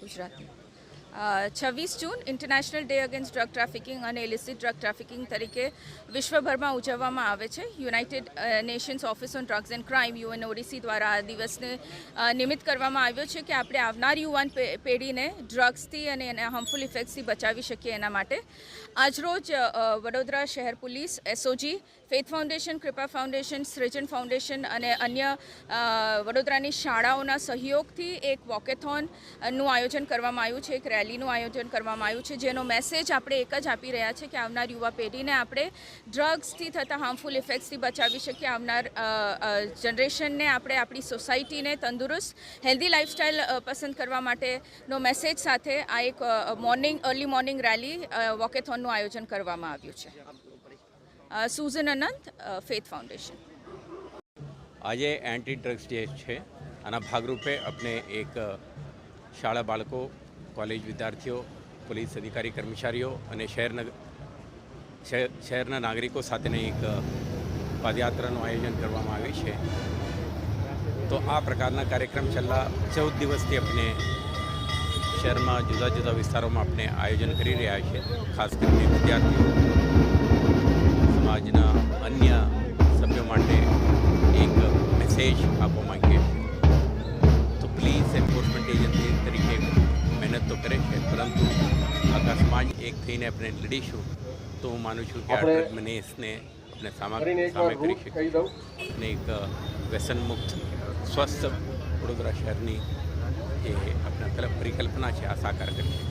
ગુજરાતી છવ્વીસ જૂન international day against drug trafficking અને illicit drug trafficking તરીકે વિશ્વભરમાં ઉજવવામાં આવે છે. United Nations Office on Drugs and Crime UN ODC દ્વારા આ દિવસને નિમિત્ત કરવામાં આવ્યો છે કે આપણે આવનાર યુવાન પેઢીને ડ્રગ્સથી અને એના હાર્મફુલ ઇફેક્ટ્સથી બચાવી શકીએ એના માટે. આજરોજ વડોદરા શહેર police SOG Faith Foundation Kripa Foundation Srujan Foundation અને અન્ય વડોદરાની શાળાઓના સહયોગથી એક વોકેથોનનું આયોજન કરવામાં આવ્યું છે. એક રેલીનું આયોજન કરવામાં આવ્યું છે, જેનો મેસેજ આપણે એક જ આપી રહ્યા છે કે આવનાર યુવા પેઢીને આપણે ડ્રગ્સથી થતા હાર્મફુલ ઇફેક્ટ્સથી બચાવી શકીએ. આવનાર જનરેશનને આપણે આપણી સોસાયટીને તંદુરસ્ત હેલ્ધી લાઇફસ્ટાઇલ પસંદ કરવા માટેનો મેસેજ સાથે આ એક મોર્નિંગ અર્લી મોર્નિંગ રેલી વોકેથોનનું આયોજન કરવામાં આવ્યું છે. Susan Anant Faith Foundation. આજે એન્ટી ડ્રગ્સ ડે છે. આના ભાગરૂપે આપણે એક શાળા બાળકો કોલેજ વિદ્યાર્થીઓ, પોલીસ અધિકારી, કર્મચારીઓ અને શહેરના શહેર- શહેરના નાગરિકો સાથેની એક પદયાત્રાનું આયોજન કરવામાં આવ્યું છે. તો આ પ્રકારના કાર્યક્રમ છેલ્લા ચૌદ દિવસથી આપણે શહેરમાં જુદા જુદા વિસ્તારોમાં આપણે આયોજન કરી રહ્યા છીએ ખાસ કરીને વિદ્યાર્થીઓ. સમાજના અન્ય સભ્યો માટે એક મેસેજ આપવા માંગીએ કરે છે પરંતુ આખા સમાજ એક થઈને આપણે લડીશું તો હું માનું છું કે આ આપણે ડ્રગ મેનેસને આપણે સામા સામે કરી શકીએ. અને એક વ્યસનમુક્ત સ્વસ્થ વડોદરા શહેરની જે આપણા તરફ પરિકલ્પના છે આ સાકાર કરી શકીએ